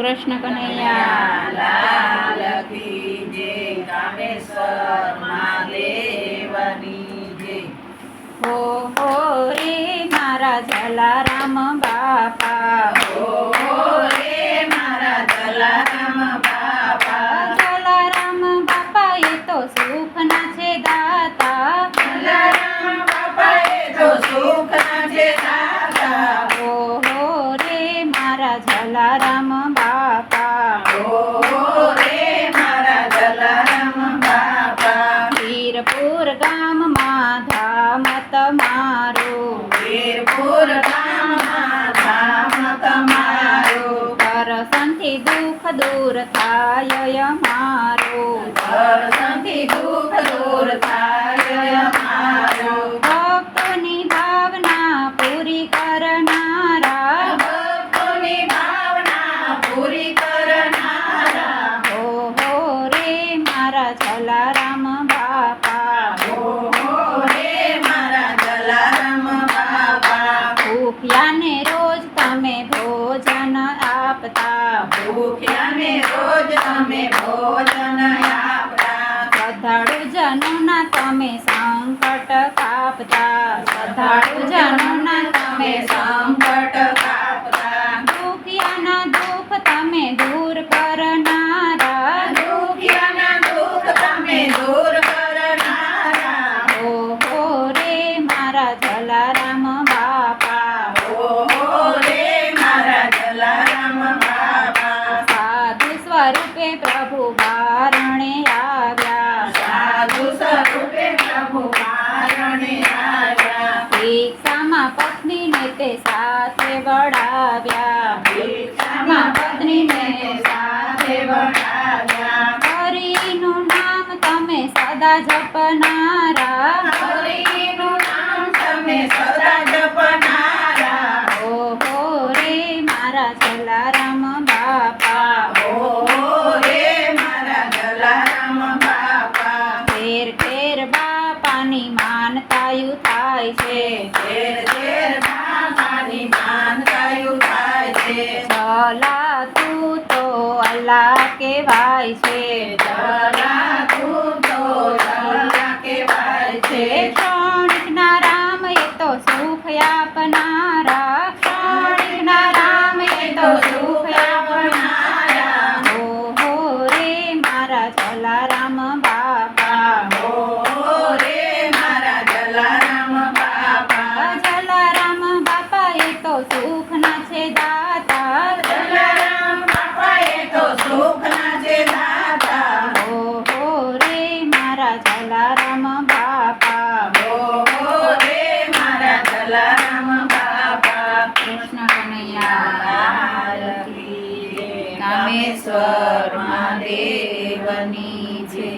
कृष्ण कन्हैया हो हो रे मारा झला राम बापा हो हो रे मारा झला राम बापा झला राम बापा ये तो सुख ना छे दाता झला राम बापा ये तो सुख ना छे दाता हो हो रे मारा झला राम તમારો નિર્ભૂર તમા તમા તમારો પર શાંતિ દુખ દૂર થાય ય ય મારો પર શાંતિ દુખ દૂર થાય ય ય મારો ભક્તની ભાવના પૂરી કરના રા ભક્તની ભાવના પૂરી કરના રા હો હો રે મારા છોલા રામ બાપા હો ભૂખ્યાને રોજ તમે ભોજન આપતા ભૂખ્યાને રોજ તમે ભોજન આપતા સધાળુ જનોના તમે સંકટ કાપતા સધાળુ જનોના તમે સંકટ કાપતા ભૂખ્યાના દુઃખ તમે દૂર કરનારા ભૂખ્યાના દુઃખ તમે દૂર કરનારા ઓ રે મારા જલારા સ્વરૂપે પ્રભુ બારણે આવ્યા સાધુ સ્વરૂપે પ્રભુ બારણે આવ્યા ભિક્ષામાં પત્નીને તે સાથે વળાવ્યા ભિક્ષામાં પત્નીને સાથે વળાવ્યા હરિનું નામ તમે સદા જપનારા હરિનું માની માનતાયું થાય છે ઠેર ઠેર ભલા તું તો અલ્લાહ કહેવાય છે તો અલ્લાહ આપનારા ક્ષણિકના રામ મારા ચલા રામ બાપા રામ બાપા કૃષ્ણ કનૈયા કામેશ્વર મહાદેવની જય